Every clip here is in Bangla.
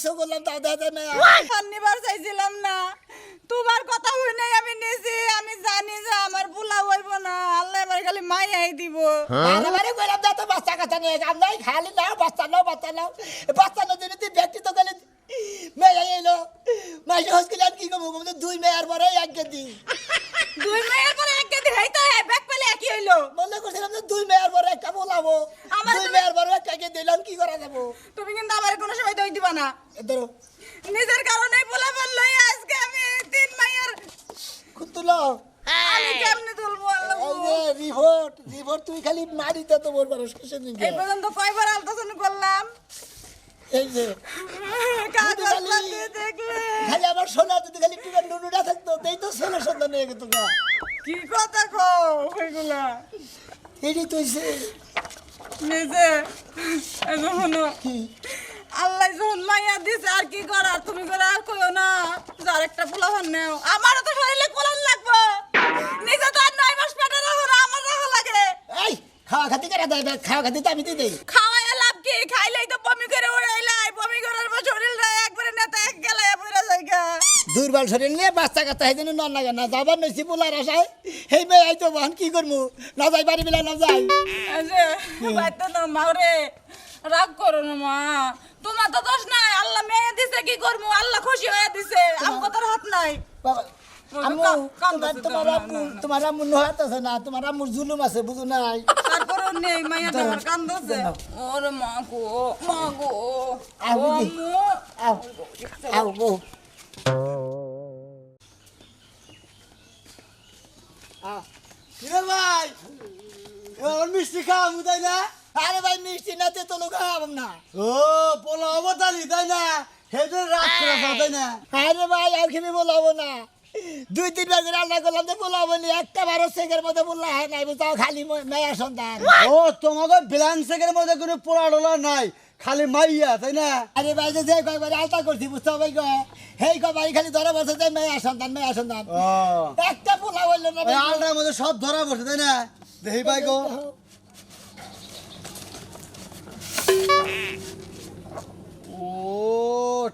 ব্যবসা করলাম তাও দেখা যায় মেয়া নিবার চাইছিলাম না। তোমার কথা হই নাই আমি নিজে আমি জানি যে আমার বুলা হইব না। আল্লাহ এবার খালি মাইয়াই দিব। আরে বারে কইলাম তো বাচ্চা কাচ্চা নিয়ে কাম নাই খালি নাও বাচ্চা নাও বাচ্চা নাও। বাচ্চা না দিনে ব্যক্তি তো গেলে মেয়া এলো। মাইসে হসপিটাল কি করব বলতে দুই মেয়ার পরে এক কেজি দুই মাইয়ের পরে এক কেজি হেই তো ব্যাগ পেলে একই হইল। মনে করছিলাম যে দুই মেয়ার পরে একটা বলাবো আমার দুই মেয়ার পরে একটা কেজি দিলাম কি করা যাব? তুমি কিন্তু আমার কোনো সময় দই দিবা না। ধরো। নিজের কারণে পোলা লই আজকে আমি তিন মাইয়ার কুতুলো আমি কেমনে তুলবো আল্লাহ? রিপোর্ট রিপোর্ট তুই খালি মারিতে তো বলবার শেষে দিবি এই পর্যন্ত কয়বার আলতাসন করলাম? এই যে খালি- আমার সোনা যদি খালি টিকার নুনুটা থাকতো তাই তো ছেলে সন্তান নিয়ে গেত গা। কি কথা কো ওইগুলা এটি আল্লাহ যখন মাইয়া দিছে আর কি করার তুমি করে আর কইও না যার একটা পোলাপান নেও। আমারও তো শরীরে কোলান লাগবো। নিজে তো আর নয় মাস পেটে রাখো না আমার রাখা লাগে। এই খাওয়া খাতি করে দেয় খাওয়া খাতি তো আমি দিয়ে দেই। খাওয়াই লাভ কি? খাইলেই তো বমি করে উড়াইলাই বমি করার পর শরীরটা একবারে নেতা এক গেলাই পড়ে যাইগা দুর্বল শরীর নিয়ে বাচ্চা কাচ্চা সেই জন্য নন লাগে না যাবার নইছি পোলার আশায় সেই মেয়ে আইতো বাহন কি করব না যাই বাড়ি বেলা না যাই। রাগ করো না মা। তোমার তো দোষ নাই। আল্লাহ মেয়ে দিছে কি করব আল্লাহ খুশি হয়ে দিছে। আমার তোর হাত নাই। তোমার আছে না তোমার আম্মুর জুলুম আছে বুঝো নাই। তারপরে নেই মাইয়াটা আমার কান্দছে ওরে মা গো মা গো। আউ ও দি। আম্মু। আও আও গো কিরে ভাই এবার মিষ্টি খাওয়াবো তাই না? আরে ভাই মিষ্টি না তে তো লোক খাওয়াবাম না। ও পোলা অবতালি তাই না? হেদের রাগ করে তাই না? আরে ভাই আর খেয়ে বলাবো না। দুই তিনবার করে আল্লাহ করলাম তো বলাবো না। একটা বারো সেকের মধ্যে বললা হ্যাঁ নাই বুঝাও খালি মেয়া সন্তান। ও তোমাকে ব্যালেন্সের মধ্যে কোনো পোলা ডোলা নাই খালি মাইয়া তাই না? আরে ভাই যে কয়বার আলতা করছি বুঝতে হবে গো হেই কয়বার খালি ধরে বসে যে মেয়া সন্তান মেয়া সন্তান। একটা পোলা হইল না আলটার মধ্যে সব ধরা পড়ছে তাই না? দেখি ভাই গো। ও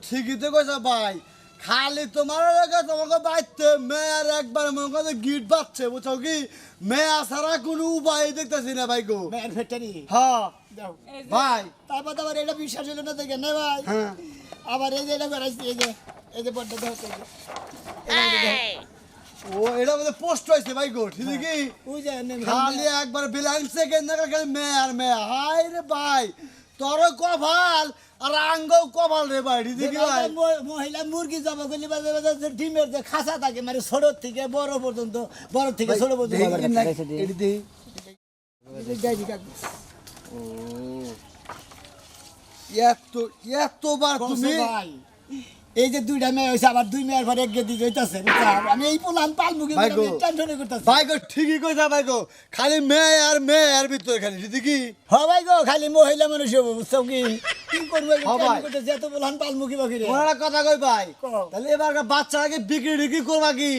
ঠিকই তো কইছ ভাই। খালি তোমার লাগে তোমাকে বাইতে মেয়ের একবার মনে করো গিট বাচ্ছে বুঝছ কি? মেয়া ছাড়া কোনো উপায় দেখতেছি না ভাই গো। মেয়ের ফ্যাক্টরি হ্যাঁ ভাই। তারপর তো আবার এটা বিশ্বাস হইল না দেখে না ভাই? আবার এই যে এটা করাইছি এই যে এই যে বড্ড দেহ এটা মধ্যে পোস্ট হয়েছে ভাই গো ঠিক কি? ওই যে নেন খালি একবার বিলাইন সেকেন্ড খালি মেয়ার মেয়া। হাই রে ভাই তোর কভাল আর আঙ্গ কভাল রে ভাই ঠিক ভাই? মহিলা মুরগি জবা করলে বাজে বাজে ডিমের যে খাঁচা থাকে মানে ছোট থেকে বড় পর্যন্ত বড় থেকে ছোট পর্যন্ত না, এটি দেখি। এত এতবার তুমি এই যে দুইটা মেয়ে হয়েছে আবার দুই মেয়ের পরে একগে যাইতেছে আমি এই পাল। টেনশনে করতেছি ভাই গো ঠিকই কইছা ভাই গো খালি মেয়ে আর মেয়ে আর ভিতরে খালি ঠিক কি? হ ভাই গো খালি মহিলা মানুষ হব বুঝছ কি? কি করব। এত পোলান পাল মুখি বাকি রে ওনারা কথা কই ভাই। তাহলে এবার বাচ্চাটাকে বিক্রি টিক্রি করবা কি?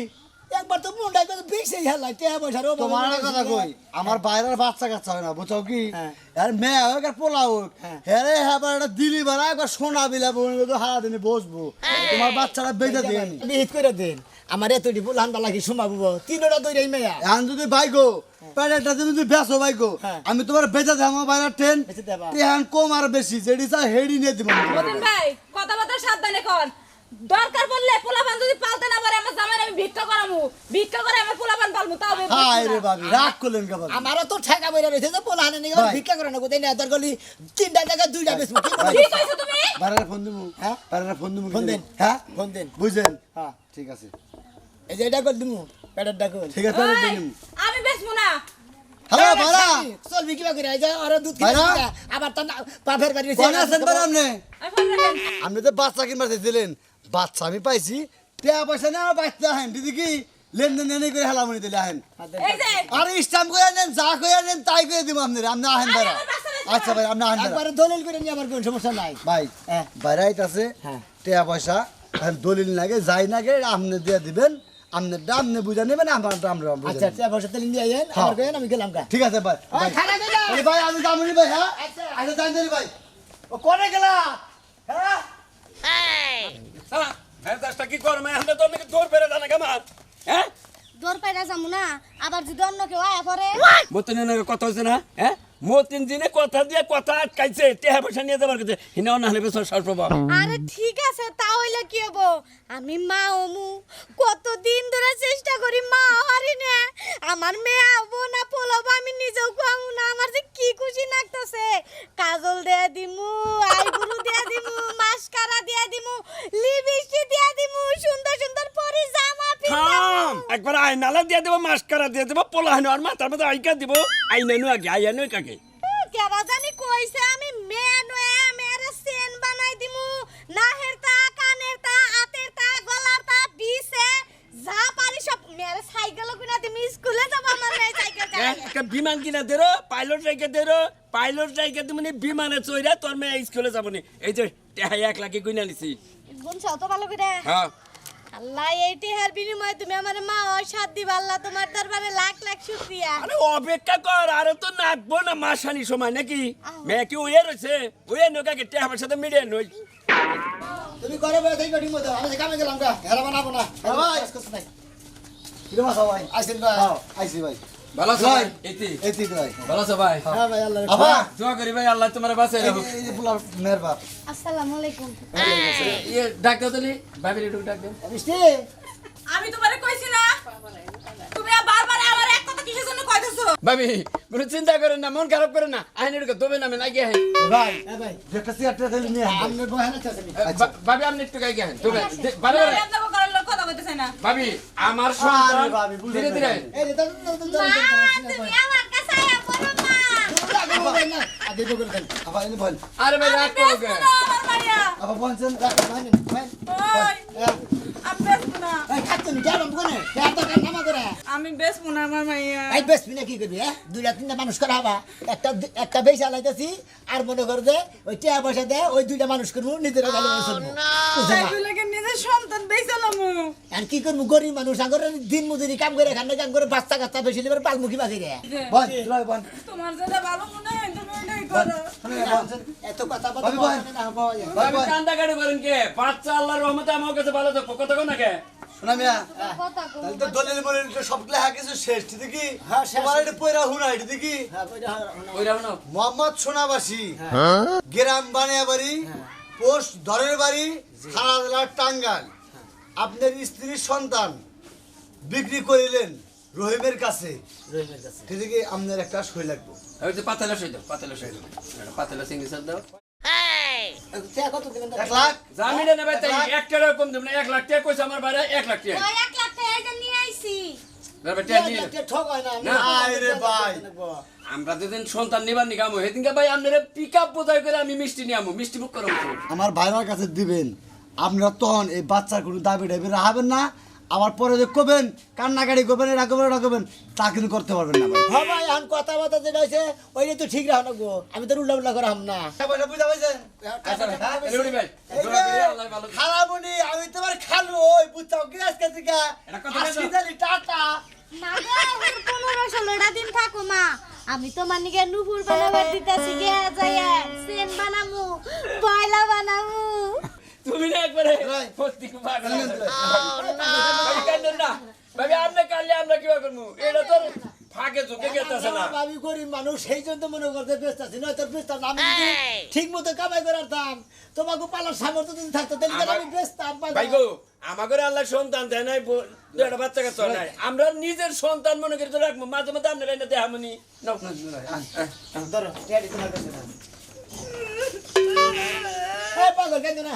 একবার তো মুন্ডাই করে বেশি হেলাই টেহা পয়সার অভাবে তোমার মনে কথা কই? আমার বাইরের বাচ্চা কাচ্চা হয় না বুঝছ কি? হ্যাঁ। আর মেয়ে হোক আর পোলা হোক হ্যাঁ। হ্যাঁ হ্যাঁ একটা দিলি বারা একবার সোনা বিলা বলব তো হারা দিনে বসবো তোমার বাচ্চাটা বেঁধে দিয়ে নি বিহিত করে দেন। আমার এতটি পোলান পালা কি সুমাবো তিনটা দৈরাই মেয়া। এখন যদি বাইগো প্যাডেলটা তুমি যদি বেসো বাইগো হ্যাঁ। আমি তোমার বেঁচে দেবো আমার বাইরের ট্রেন কম আর বেশি যেটি হেডি নিয়ে দিব। কথাবার্তা সাবধানে কর। দরকার পড়লে পোলাপান যদি পালতে না পারে আমার জামাই আমি ভিক্ষা করামু। ভিক্ষা করে আমার পোলাপান পালমু তাও না। রে বাবি রাগ করলেন কে বাবি? আমারও তো ঠেকা বইরা রয়েছে যে পোলাহানে নিয়ে ভাই। ভিক্ষা করে না কোথায় না গলি তিনটা জায়গায় দুইটা বেশ কি কইছো তুমি? বাইরে ফোন দিবো হ্যাঁ? বাইরে ফোন দিবো ফোন দেন। হ্যাঁ? ফোন দেন। বুঝলেন? হ্যাঁ। ঠিক আছে। এই যে এটা কর দিমু পেটের ডাকল ঠিক আছে আমি বেচবো না। হ্যালো ভাড়া। চলবি কিবা করে এই যে আর দুধ? কিনা আবার তো পাফের বাড়ি কোন আছেন বাড়া আপনি? আমি আপনি তো বাচ্চা কিনবার দিলেন বাচ্চা আমি পাইছি টাকা পয়সা না বাচ্চা আহেন। দিদি কি লেনদেন এনে করে হেলা হেলামনি দিলে আহেন? এই যে। আরে স্টাম্প করে নেন যা করে নেন তাই করে দিব আপনি আপনি আহেন রয়েছে। আচ্ছা ভাই আপনি আহেন একবারে দলিল করে নিয়ে আমার কোন সমস্যা নাই। ভাই হ্যাঁ। বাইরে আইতাছে হ্যাঁ। টাকা পয়সা দলিল লাগে যাই নাগে আপনি দিয়ে দিবেন। আপনার দাম আপনি বুঝা নেবেন আমার দাম আমরা বুঝা আচ্ছা নিয়ে আইয়েন হ্যাঁ। আমার কইেন আমি গেলাম ঠিক আছে ভাই। ভাই ভাই আমি ভাই হ্যাঁ? আচ্ছা। আচ্ছা জান ভাই। ও কোনে গেলা? হ্যাঁ? সালা দাসটা কি করবে আমরা তো অনেক দৌড় পেরে জানা কেমন হ্যাঁ? না আবার যদি অন্য কেউ আয়া কথা হচ্ছে না হ্যাঁ? মতিন দিনে কথা দিয়ে কথা আটকাইছে টেহা পয়সা নিয়ে যাবার কাছে হলে সর্বভাব আরে ঠিক আছে তাহলে কি হব? আমি মা অমু। কতদিন ধরে চেষ্টা করি মা হারি না। আমার মেয়ে হব না পোলাবো আমি নিজেও খাব না। আমার যে কি খুশি লাগতেছে। কাজল দেয়া দিমু আইব্রু দেয়া দিমু মাস্কারা দেয়া দিমু একবার আয়নালা দিয়ে দেবো মাস্কারা দিয়ে দেবো পোলা হানো আর মাথার মধ্যে আইকা দিব। আইনানু আগে আইয়ানু কাকে জানি কইছে আমি মেয়ে নয়ে মেয়েরে সেন বানাই দিমু। নাহের তা কানের তা হাতের তা গলার তা বিছে যা পারি সব। মেয়েরে সাইকেল কিনা দিমু স্কুলে যাব আমার মেয়ে সাইকেল একটা বিমান কিনা দেরো পাইলট রেখে দেরো পাইলট রেখে তুমি বিমানে চইরা তোর মেয়ে স্কুলে যাবনি এই যে এক লাখে গুইনা নিছি। বুঝছ তো ভালো করে। হ্যাঁ। আল্লাহ এইটি হার বিনিময়ে তুমি আমার মা ও সাত দিবা আল্লাহ তোমার দরবারে লাখ লাখ শুকরিয়া। আরে অপেক্ষা কর আর তো নাকবো না মাসানি সময় নাকি? মেয়ে কি ওয়ে রয়েছে? ওয়ে নোকাকে টেহাবার সাথে মিলে নই? তুমি করে বসে থেকে ঠিক মতো আমি কামে গেলাম গা। হেরা বানাবো না। ভাই। আছো ভাই আইসেন ভাই। হ্যাঁ, আইছি ভাই। ভালো আছো ভাই? এতি এই তুই ভাই। ভালো আছো ভাই? হ্যাঁ ভাই আল্লাহ আবা দোয়া করি ভাই আল্লাহ তোমার বাঁচাই এই রাখুক। যে- এই যে পোলা মেয়ের বাপ। আসসালামু আলাইকুম। ইয়ে ডাক দাও তাহলে। ভাবির একটু ডাক দাও। মিষ্টি? আমি তোমারে কইছি না তুমি বারবার আমার এক কথা কিসের জন্য কইতেছো? ভাবি কোনো চিন্তা করেন না মন খারাপ করেন না। আইন দবে নামে না গিয়ে ভাই একটা নিয়ে ভাবি গাই গেছেন বারে না। ভাবি আমার সন্তান ধীরে ধীরে। এই রে দাদা দাদা তুমি আমার কাছে আয়া পড়ো মা। আগে তো করে দেন আবার এনে বল। আরে ভাই রাগ করো বেসবো কে? না আমার মাইয়া আবার বলছেন ভাই ভাই আমি না। বেসবো না আমার মাইয়া এই কি করবি হ্যাঁ দুইটা তিনটা মানুষ করা হবা। একটা একটা বেশ আলাইতেছি আর মনে কর যে ওই টিয়া পয়সা দে ওই দুইটা মানুষ করব নিজের ভালো মানুষ করব বুঝছ না? এগুলোকে নিজের সন্তান বেচালামু আর কি করব? গরিব মানুষ আগর দিন মজুরি কাম করে খান্না কাম করে বাচ্চা কাচ্চা বেশি লিবার পালমুখী বাকি রে। বল লয় বল। তোমার যেটা ভালো মনে হয় তুমি ওটাই করো। এত কথা বলতে ভাবি ভাই। না বাবা। ভাই ভাবি ভাই কান্দা কাটি করেন কে? বাচ্চা আল্লাহর রহমতে আমার কাছে ভালো থাকব কত কোন কে? শোনা মিয়া তাহলে তো দলিল মলিল সব লেখা কিছু শেষ ঠিক কি হ্যাঁ, শেষ। এটা পয়রা হুনা এটা দেখি? হ্যাঁ, হয়, হয় মোহাম্মদ সোনাবাসী। গ্রাম বানিয়া বাড়ি পোস্ট ধরের বাড়ি থানা জেলার টাঙ্গাল আপনার স্ত্রীর সন্তান বিক্রি করিলেন রহিমের কাছে। রহিমের কাছে। ঠিক আপনার একটা সই লাগবে? ওই যে পাতালা সই দাও পাতালা সই দাও। পাতালা সিঙ্গেল দাও। দিবেন? এক লাখ। জামিনে নেবে তাই এক টাকা কম দেব না এক লাখ টাকা কইছে আমার বাইরে এক লাখ টাকা। এক লাখ টাকা নিয়ে আইছি। ভাই। আমরা যেদিন সন্তান নিবার নিকাম সেদিনকে ভাই আপনারা পিক আপ বোঝাই করে আমি মিষ্টি নিয়ে আমো মিষ্টি বুক করব। আমার ভাইরার কাছে দিবেন আপনারা তখন এই বাচ্চার কোনো দাবি টাবি রাখাবেন না আবার পরে যে করবেন কান্নাকাটি করবেন এটা করবেন এটা করবেন তা কিন্তু করতে পারবেন না ভাই। হ্যাঁ ভাই এখন কথা বার্তা যেটা হয়েছে ওইটা তো ঠিক রাখো না গো। আমি তো উল্টা উল্টা করে হাম না। দোয়া করি আল্লাহ ভালো খারাপনি আমি তোমার খালু ওই বুঝছাও কি আজকে থেকে? এটা কথা বলছো? আসিদালি টাটা। না গো পনেরো ষোলোটা দিন থাকো মা। আমি তো মানিকে নুপুর বানাবার দিতেছি গে যাইয়া সেন বানামু বয়লা বানামু। ভাই। প্রত্যেক পাগল ভাই কান্দেন না। ভাই আপনি কালে আমরা কি করব? এটা তো ফাঁকে ঝুঁকে গেতেছে না। আমি গরিব মানুষ সেই জন্য তো মনে করতে ব্যস্ত আছি। নয় তোর ব্যস্ত আমি ঠিক মতো কামাই করে আনতাম তোমাকে পালার সামর্থ্য যদি থাকতো তাহলে আমি ব্যস্তাম ভাই গো আমাকে আল্লাহ সন্তান দেয় নাই ব- দুইটা বাচ্চা নাই। আমরা নিজের সন্তান মনে করে তো রাখব। মাঝে মাঝে আপনারা এটা দেখামনি ধরো রেডি তোমার কাছে না এই পাগল কেন না।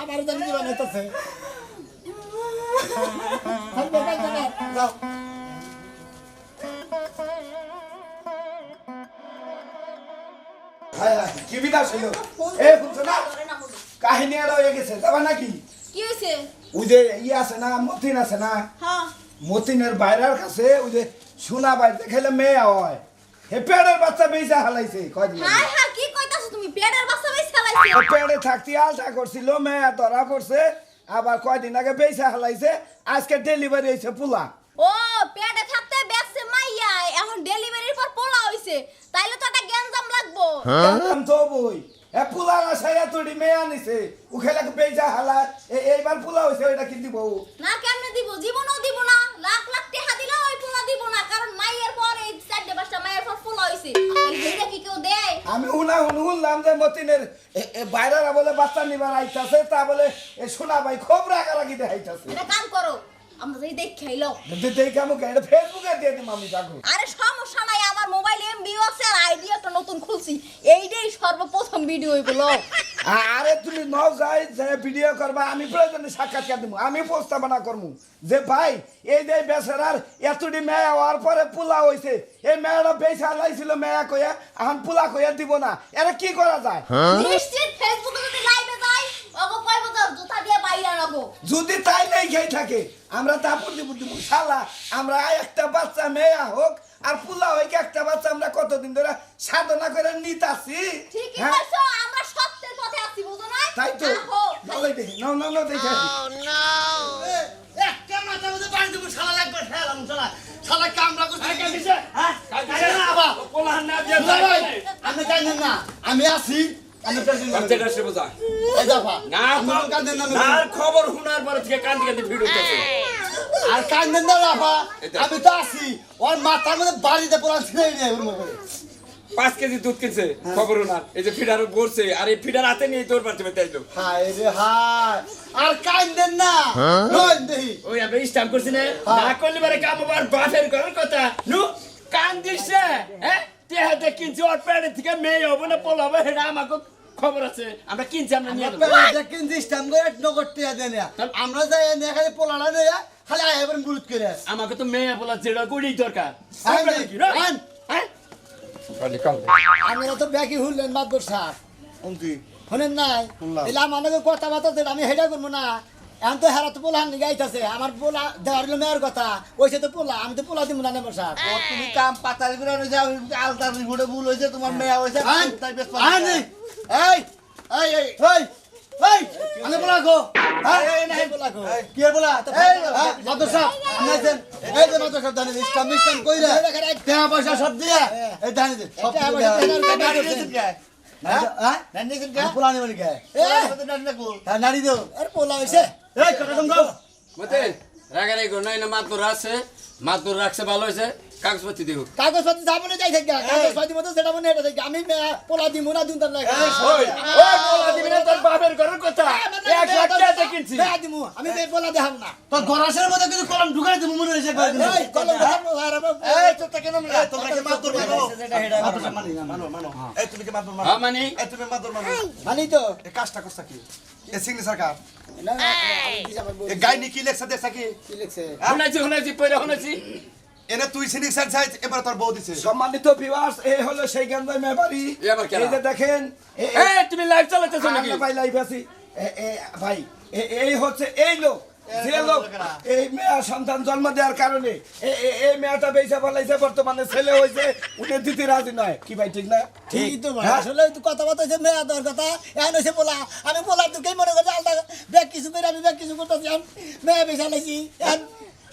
যাও এ না? কাহিনী আর হয়ে গেছে যাবা নাকি? কি হয়েছে ওই যে ইয়ে আছে না মতিন আছে না? হ্যাঁ। মতিনের বাইরের কাছে ওই যে সোনা বাড়িতে খেলে মেয়ে হয়। হে পেড়ের বাচ্চা বেঁচে হালাইছে কয়দিন আগে। হাই হাই কি কইতাছ তুমি পেটের বাচ্চা বেশ খেলাইছে ও পেড়ে থাকতে আলটা করছিল মেয়ে ধরা পড়ছে আবার কয়দিন আগে বেঁচে হালাইছে আজকে ডেলিভারি হয়েছে পোলা। ও পেটে থাকতে বেসছে মাইয়া এখন ডেলিভারির পর পোলা হইছে তাইলে তো একটা গ্যাঞ্জাম লাগবো। জানতাম তো বই এ পোলার আশায় এতটি মেয়ে আনিছে উখেলে বেঁচে হালা এইবার পোলা হয়েছে ওইটা কি দিব? না কেমনে দিব? জীবনও দিব না লাখ লাখ টাকা দিলে ওই পোলা দিব না কারণ মাইয়ের পর এই চারটে পাঁচটা মাইয়ের পর পোলা হইছে। আমি উনা হুন শুনলাম যে মতিনের বাইরের বলে বাচ্চা নিবার আইতাছে তা বলে এ সোনা ভাই খুব রাগা রাগারাগি দেখাইতাছে। কাম করো আমরা যদি দেখ খাইলো দেখে আমাকে এটা ফেসবুকে দিয়ে দিম আমি যাব আরে সমস্যা নাই আমার মোবাইল এমবি আছে আর আইডিয়াটা নতুন খুলছি। এইটাই সর্বপ্রথম ভিডিও হইবলো আরে তুমি নও যাই যে ভিডিও করবা আমি প্রয়োজনে সাক্ষাৎকার দিব আমি প্রস্তাবনা করব যে ভাই এই যে বেচারার এতটি মেয়া হওয়ার পরে পোলা হইছে এই মেয়াটা বেচা লাইছিল মেয়া কইয়া এখন পোলা কইয়া দিব না। এটা কি করা যায়? নিশ্চিত ফেসবুকে যদি লাইভে যাই ওগো কয় বছর জুতা দিয়ে বাইরে রাখো যদি তাই নেই খেয়ে থাকে আমরা তা বুদ্ধি বুদ্ধি শালা আমরা একটা বাচ্চা মেয়া হোক আর পোলা হইকে একটা বাচ্চা আমরা কতদিন ধরে সাধনা করে নিতাছি? ঠিকই হ্যাঁ কইছো আমরা সত্যের পথে আছি বুঝো না তাই তো আহো, ভালোই দেখি নাও নাও নাও দেখে আসি। একটা মাথা মধ্যে পানি দেবো শালা লাগবে ফেলাম শালা। শালা কামড়া করছে। আরে কাজ দিছে? হ্যাঁ? না। না দিয়ে। আমি না আছি খবর শোনার পরে থেকে কান্দি কান্দি ভিড় হইতেছে আর কাঁদেন না বাবা আমি তো আছি ওর মাথার মধ্যে বাড়িতে পড়া ওর মুখে পাঁচ কেজি দুধ কিনছে খবর ওনার এই যে ফিডার বলছে আর এই ফিডার হাতে নিয়ে তোর পারতে পেতে আইলো হায় রে হায়। আর কাঁদেন না। নয় দেহি। ওই করছি না হ্যাঁ। না করলে পারে কাম আবার বাফের করার কথা। নু কান দিছে হ্যাঁ? তে হাতে কিনছি ওর প্যাডে থেকে মেয়ে হব না পোল হবে সেটা আমাকে খবর আছে। আমরা কিনছি আমরা নিয়ে সিস্টেম করে নগদ টিয়া দেন আমরা যাই এনে খালি পোলাটা নেয়া খালি আইবেন গুরুত করে। আমাকে তো মেয়ে বলা যেটা করি দরকার। আইন আমরা তো ব্যাকি হুললেন মাদুর সাহ শোনেন নাই? আমার নাকি কথাবার্তা দেন আমি হেডা করব না। এখন তো হেরা তো পোলা নিয়ে গাইতেছে। আমার পোলা দেওয়ার হলো মেয়ের কথা। ওইসে তো পোলা আমি তো পোলা দিব না নেব স্যার তুমি কাম পাতাল করে রয়েছে আলতার ভুল হয়েছে তোমার মেয়ে হয়েছে তাই বেশ আইন এই এই এই এই আমি বলা গো এই নাই পোলা গো। কি বলা এই মাদর সাহেব আনাইছেন এই যে মাদর সাহেব জানেন ইসলাম ইসলাম কইরা টাকা পয়সা সব দিয়া এই জানি দে সব টাকা পয়সা দেওয়ার কথা নারী বলছেন। দিছেন কে হ্যাঁ নানি দিন আমি পোলা নিব হ্যাঁ নারী দিও এর পোলা হইছে এই কথা কম গাও মতে রাগারাগি করো না, না মাতুর আছে মাতুর রাখছে ভালো হয়েছে? কাগজপত্র দিও। কাগজপত্র যাব না যাই থাকে। কাগজপত্র মতো সেটা মনে এটা থাকে। আমি পোলা দিব না দিন তার লাগে ওই পোলা দিবি না তোর বাপের ঘরের কথা। এক লাখ টাকা কিনছি। মেয়ে দিমু। আমি মেয়ে পোলা দেখাম না। তোর গরাসের মধ্যে কিছু কলম ঢুকাই দিমু মনে হইছে এই কলম আর এই তো তাকে নাম তোমরা কি মাদর মানো? মাদর মানি। মানো মানো। এই তুমি কি মাদর মানো? হ্যাঁ মানে। এই তুমি মাদর মানো? মানি তো। এ কাজটা করছা কি? এ সিগনেচার কার এ গাইনি কি লেখছে দেখছা কি? কি লিখছে? শুনাইছি শুনাইছি পয়লা শুনাইছি। এনে তুই সিগনেচার চাই এবার তোর বউ দিছে। সম্মানিত ভিউয়ার্স এই হলো সেই গঞ্জাই মেবারি এ এই যে দেখেন এ- এ তুমি লাইভ চালাতেছ নাকি? ভাই লাইভ আছি। এ- এ, ভাই এ- এই হচ্ছে এই লোক। যে লোক এই মেয়া সন্তান জন্ম দেওয়ার কারণে এই মেয়েটা বেঁচে ফেলাইছে বর্তমানে ছেলে হয়েছে উনি দিতে রাজি নয়। কি ভাই ঠিক না? ঠিকই তো ভাই, হ্যাঁ? আসলে ওই তো কথাবার্তা হচ্ছে মেয়া দেওয়ার কথা। এখন হচ্ছে পোলা আমি পোলার দুঃখেই মনে করছি আলাদা ব্যাগ কিছু করে আমি ব্যাগ কিছু করতেছি। এখন মেয়া বেশা লাগছি এখন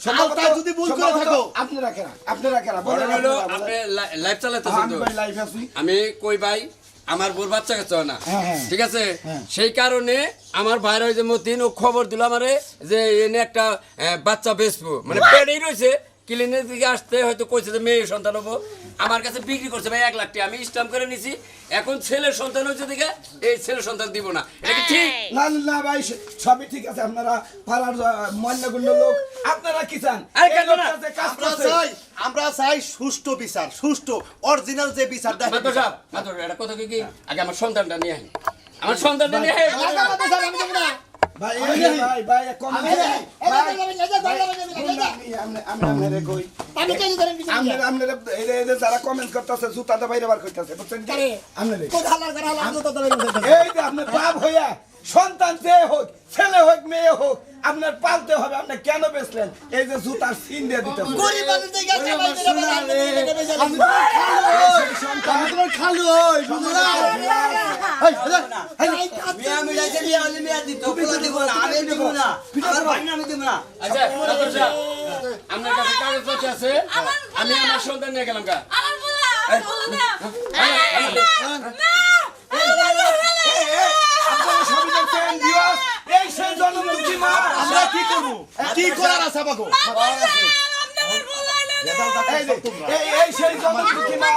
সম্ভবত- আলতা যদি ভুল করে থাকো। আপনারা কেনা আপনারা কেনা বলেন ঘটনা হলো আপনারা, আপনি লাইভ চালাতেছেন আমি তো। ভাই লাইভ আছি। আমি কই ভাই? আমার বোর বাচ্চা কাছে হয় না। হ্যাঁ, হ্যাঁ। ঠিক আছে? সেই কারণে আমার ভাইরা ওই যে মতিন ও খবর দিল আমারে যে এনে একটা বাচ্চা বেচবো। মানে পেড়েই রয়েছে। ক্লিনিক দিকে আসতে হয়তো কইছে যে মেয়ে সন্তান হব। আমার কাছে বিক্রি করছে ভাই এক লাখ টাকা। আমি স্টাম্প করে নিছি। এখন ছেলের সন্তান হয়েছে দিকে এই ছেলের সন্তান দিব না। এটা কি ঠিক? না না ভাই সবই ঠিক আছে। আপনারা পাড়ার মন্যগুণ্য লোক আপনারা কি চান? আরে কেন না? আমরা চাই আমরা চাই সুষ্ঠু বিচার সুষ্ঠু অরিজিনাল যে বিচার মাত্র সাহেব মাত্র এটা কথা কি কি? আগে আমার সন্তানটা নিয়ে আয়। আমার সন্তানটা নিয়ে আয়। আমি দেবো না। ভাই ভাই ভাই কম যারা কমেন্ট করতেছে জুতাটা বাইরে বার করতেছে বুঝছেন এই যে আপনার বাপ হইয়া সন্তান যে হোক ছেলে হোক মেয়ে হোক আপনার পালতে হবে আপনি কেন বেচলেন এই যে জুতার সিন দিয়ে দিতে হবে। গরিব আমার মেরে সোনা বেড়ায়, রে, মেরে বেড়ায়, আমি আমি তোমার খালু হই, বুঝলা? এই, এই, এই, আচ্ছা আপনার কাছে কাগজপত্র আছে? আমি আমার সন্তান নিয়ে গেলাম গা। আমার পোলা পোলা জন্মদুঃখী মা আমরা কি করব? কি করার আছে আমাকে? এই সেই মা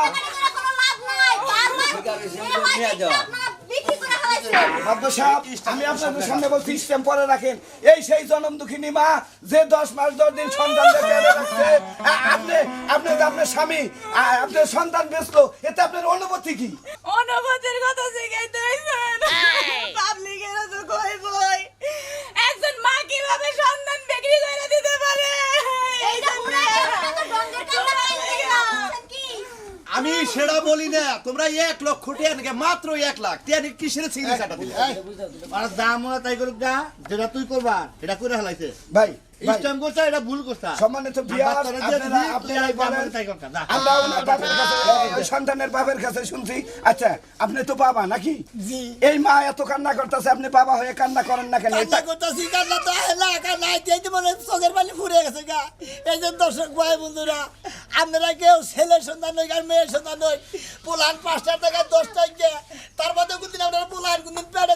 আমি আপনাদের সামনে বলছি স্ট্যাম্প পরে রাখেন। এই সেই জনম দুঃখিনী মা যে দশ মাস দশ দিন সন্তান রাখছে আ- আপনি আপনি আপনার স্বামী আপনার সন্তান বেচলো এতে আপনার অনুভূতি কি? অনুভূতির কথা শিখাইতে হইছেন পাবলিকের তো কই বই? একজন মা কীভাবে সন্তান বিক্রি করে দিতে পারে? আমি সেটা বলি না তোমরা এক লক্ষ টিয়ানকে নাকি মাত্র এক লাখ টাকা নাকি কিসের ছিল দিলে? আর দাম তাই করুক গা, যেটা তুই করবা এটা করে হেলাইছে। ভাই স্ট্যাম্প করছে এটা ভুল করছে। সম্মানিত সন্তানের বাপের কাছে শুনছি আচ্ছা আপনি তো বাবা নাকি? জি। এই মা এত কান্না করতেছে আপনি বাবা হয়ে কান্না করেন না কেন? কান্না করতেছি কান্না তো কান্না মনে চোখের পানি ফুরে গেছে গা। এই যে দর্শক ভাই বন্ধুরা আপনারা কেউ ছেলের সন্তান নই আর মেয়ের সন্তান নই পোলান পাঁচটা টাকা দশ টাকা তার মধ্যে কোনদিন আপনারা পোলান কোনদিন পেটে